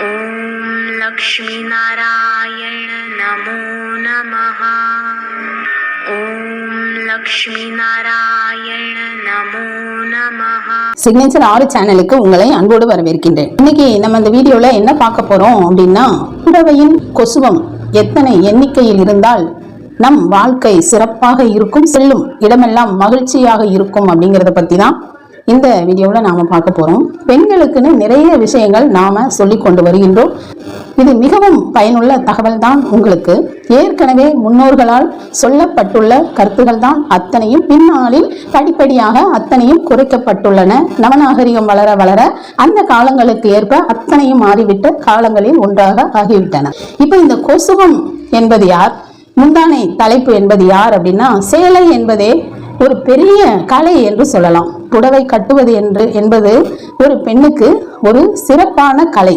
ॐ लक्ष्मीनारायण नमो नमः ॐ लक्ष्मीनारायण नमो नमः சிக்னேச்சர் ஆறு சேனலுக்கு உங்களை அன்போடு வரவேற்கின்றேன் இன்னைக்கு நம்ம இந்த வீடியோல என்ன பார்க்க போறோம் அப்படின்னா புடவையின் கொசுவம் எத்தனை எண்ணிக்கையில் இருந்தால் நம் வாழ்க்கை சிறப்பாக இருக்கும் செல்லும் இடமெல்லாம் மகிழ்ச்சியாக இருக்கும் அப்படிங்கறத பத்தி தான் இந்த வீடியோவில் நாம பார்க்க போறோம். பெண்களுக்குன்னு நிறைய விஷயங்கள் நாம சொல்லி கொண்டு வருகின்றோம். இது மிகவும் பயனுள்ள தகவல் தான் உங்களுக்கு. ஏற்கனவே முன்னோர்களால் சொல்லப்பட்டுள்ள கருத்துகள் தான் அத்தனையும் பின்னாளில் படிப்படியாக அத்தனையும் குறைக்கப்பட்டுள்ளன. நவநாகரிகம் வளர வளர அந்த காலங்களுக்கு ஏற்ப அத்தனையும் மாறிவிட்ட காலங்களில் ஒன்றாக ஆகிவிட்டன. இப்போ இந்த கொசுவம் என்பது யார்? முந்தானை தலைப்பு என்பது யார் அப்படின்னா சேலை என்பதே ஒரு பெரிய கலை என்று சொல்லலாம். புடவை கட்டுவது என்று என்பது ஒரு பெண்ணுக்கு ஒரு சிறப்பான கலை.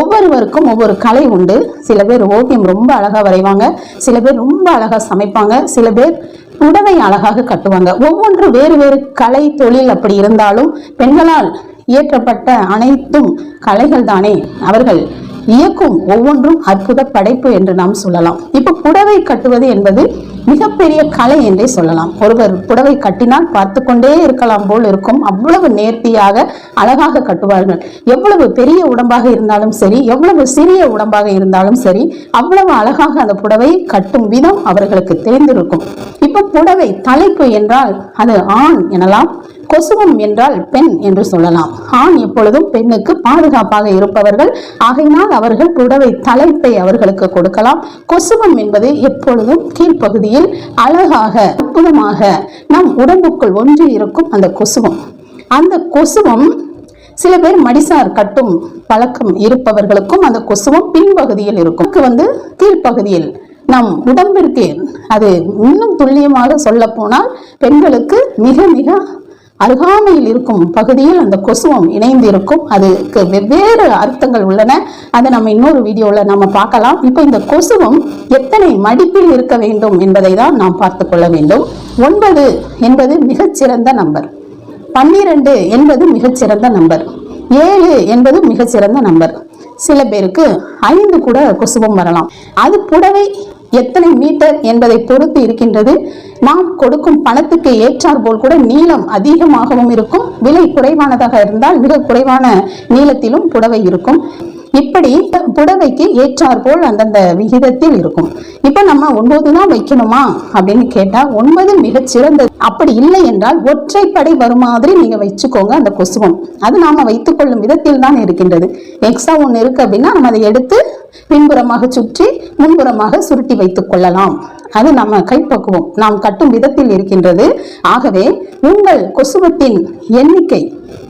ஒவ்வொருவருக்கும் ஒவ்வொரு கலை உண்டு. சில பேர் ஓவியம் ரொம்ப அழகாக வரைவாங்க. சில பேர் ரொம்ப அழகாக சமைப்பாங்க. சில பேர் புடவை அழகாக கட்டுவாங்க. ஒவ்வொன்று வேறு வேறு கலை தொழில் அப்படி இருந்தாலும் பெண்களால் இயற்றப்பட்ட அனைத்தும் கலைகள் தானே அவர்கள் இயக்கும் ஒவ்வொன்றும் அற்புத படைப்பு என்று நாம் சொல்லலாம். இப்ப புடவை கட்டுவது என்பது மிகப்பெரிய கலை என்றே சொல்லலாம். ஒருவர் புடவை கட்டினால் பார்த்து கொண்டே இருக்கலாம் போல் இருக்கும். அவ்வளவு நேர்த்தியாக அழகாக கட்டுவார்கள். எவ்வளவு பெரிய உடம்பாக இருந்தாலும் சரி எவ்வளவு சிறிய உடம்பாக இருந்தாலும் சரி அவ்வளவு அழகாக அந்த புடவை கட்டும் விதம் அவர்களுக்கு தெரிந்திருக்கும். இப்ப புடவை தலைப்பு என்றால் அது ஆண் எனலாம். கொசுவம் என்றால் பெண் என்று சொல்லலாம். ஆண் எப்பொழுதும் பெண்ணுக்கு பாதுகாப்பாக இருப்பவர்கள். ஆகையினால் அவர்கள் புடவை தலைப்பை அவர்களுக்கு கொடுக்கலாம். கொசுவம் என்பது எப்பொழுதும் கீழ்ப்பகுதியில் அழகாக அற்புதமாக நம் உடம்புக்குள் ஒன்றி இருக்கும் அந்த கொசுவம். அந்த கொசுவம் சில பேர் மடிசார் கட்டும் பழக்கம் இருப்பவர்களுக்கும் அந்த கொசுவம் பின்பகுதியில் இருக்கும். வந்து கீழ்ப்பகுதியில் நம் உடம்பிற்கு அது இன்னும் துல்லியமாக சொல்ல போனால் பெண்களுக்கு மிக மிக அருகாமையில் இருக்கும் பகுதியில் அந்த கொசுவம் இணைந்து இருக்கும் அதுக்கு வெவ்வேறு அர்த்தங்கள் உள்ளன. அதை நம்ம இன்னொரு வீடியோவில் நம்ம பார்க்கலாம். இப்போ இந்த கொசுவம் எத்தனை மடிப்பில் இருக்க வேண்டும் என்பதை தான் நாம் பார்த்து கொள்ள வேண்டும். ஒன்பது என்பது மிகச்சிறந்த நம்பர். பன்னிரண்டு என்பது மிகச்சிறந்த நம்பர். ஏழு என்பது மிகச்சிறந்த நம்பர். சில பேருக்கு ஐந்து கூட கொசுவம் வரலாம். அது புடவை எத்தனை மீட்டர் என்பதை பொறுத்து இருக்கின்றது. நாம் கொடுக்கும் பணத்துக்கு ஏற்றார் போல் கூட நீளம் அதிகமாகவும் இருக்கும். விலை குறைவானதாக இருந்தால் மிக குறைவான நீளத்திலும் புடவை இருக்கும். இப்படி புடவைக்கு ஏற்றார் போல் அந்தந்த விகிதத்தில் இருக்கும். இப்ப நம்ம ஒன்பது தான் வைக்கணுமா? அப்படின்னு கேட்டால் ஒன்பது மிகச்சிறந்தது அப்படி இல்லை என்றால் ஒற்றைப்படை வரும் மாதிரி நீங்க வச்சுக்கோங்க அந்த கொசுவம். அது நாம வைத்துக்கொள்ளும் விதத்தில் தான் இருக்கின்றது. எக்ஸ்ட்ரா ஒன்று இருக்கு அப்படின்னா நம்ம அதை எடுத்து பின்புறமாக சுற்றி முன்புறமாக சுருட்டி வைத்துக் கொள்ளலாம். அது நம்ம கைப்பக்குவம். நாம் கட்டும் விதத்தில் இருக்கின்றது. ஆகவே உங்கள் கொசுவத்தின் எண்ணிக்கை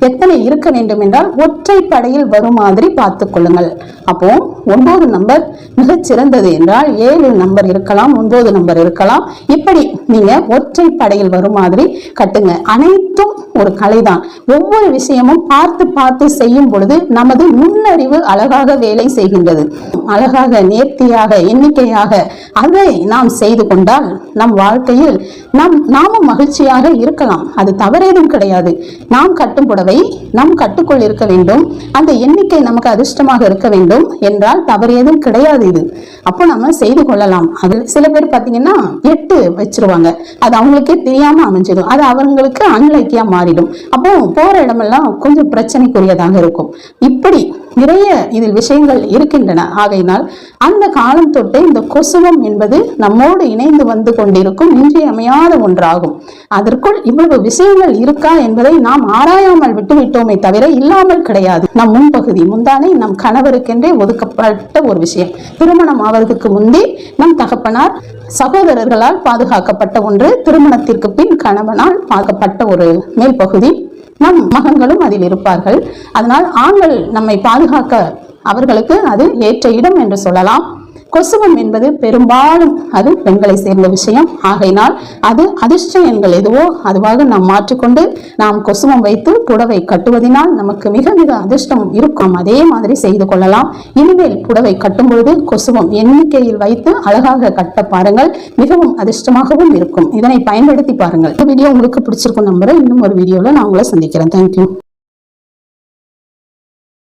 எத்தனை இருக்க வேண்டும் என்றால் ஒற்றை படையில் வரும் மாதிரி பார்த்துக் கொள்ளுங்கள். அப்போ ஒன்பது நம்பர் மிகச்சிறந்தது என்றால் ஏழு நம்பர் இருக்கலாம் ஒன்பது நம்பர் இருக்கலாம். இப்படி நீங்க ஒற்றை படையில் வரும் மாதிரி கட்டுங்க. அனைத்தும் ஒரு கலைதான். ஒவ்வொரு விஷயமும் பார்த்து பார்த்து செய்யும் பொழுது நமது நுண்ணறிவு அழகாக வேலை செய்கின்றது. அழகாக நேர்த்தியாக எண்ணிக்கையாக அதை நாம் செய்து கொண்டால் நம் வாழ்க்கையில் நாம் நாமும் மகிழ்ச்சியாக இருக்கலாம். அது தவறேதும் கிடையாது. நாம் கட்டும் புடவை நம் கட்டுக்குள் இருக்க வேண்டும். அந்த எண்ணிக்கை நமக்கு அதிர்ஷ்டமாக இருக்க வேண்டும் என்றால் தவறேதும் கிடையாது இது. அப்போ நம்ம செய்து கொள்ளலாம். அது சில பேர் பார்த்தீங்கன்னா எட்டு வச்சிருவாங்க. அது அவங்களுக்கே தெரியாம அமைஞ்சிடும். அது அவங்களுக்கு அன்லைக்கியா மாறிடும். அப்போ போற இடமெல்லாம் கொஞ்சம் பிரச்சனைக்குரியதாக இருக்கும். இப்படி நிறைய இதில் விஷயங்கள் இருக்கின்றன. ஆகையினால் அந்த காலம் தொட்டே இந்த கொசுவம் என்பது நம்மோடு இணைந்து வந்து கொண்டிருக்கும் இன்றியமையாத ஒன்றாகும். அதற்குள் இவ்வளவு விஷயங்கள் இருக்கா என்பதை நாம் ஆராயாமல் விட்டுவிட்டோமே தவிர இல்லாமல் கிடையாது. நம் முன்பகுதி முந்தானை நம் கணவருக்கென்றே ஒதுக்கப்பட்ட ஒரு விஷயம். திருமணம் ஆவதற்கு முந்தே நம் தகப்பனார் சகோதரர்களால் பாதுகாக்கப்பட்ட ஒன்று திருமணத்திற்கு பின் கணவனால் பார்க்கப்பட்ட ஒரு மேல் பகுதி நம் மகன்களும் அதில் இருப்பார்கள். அதனால் ஆண்கள் நம்மை பாதுகாக்க அவர்களுக்கு அது ஏற்ற இடம் என்று சொல்லலாம். கொசுவம் என்பது பெரும்பாலும் அது பெண்களை சேர்ந்த விஷயம். ஆகையினால் அது அதிர்ஷ்ட எண்கள் எதுவோ அதுவாக நாம் மாற்றிக்கொண்டு நாம் கொசுவம் வைத்து புடவை கட்டுவதினால் நமக்கு மிக மிக அதிர்ஷ்டம் இருக்கும். அதே மாதிரி செய்து கொள்ளலாம். இனிமேல் புடவை கட்டும் பொழுது கொசுவம் எண்ணிக்கையில் வைத்து அழகாக கட்ட பாருங்கள். மிகவும் அதிர்ஷ்டமாகவும் இருக்கும். இதனை பயன்படுத்தி பாருங்கள். இந்த வீடியோ உங்களுக்கு பிடிச்சிருக்கும் நம்புறேன். இன்னும் ஒரு வீடியோவில் நான் உங்களை சந்திக்கிறேன். தேங்க்யூ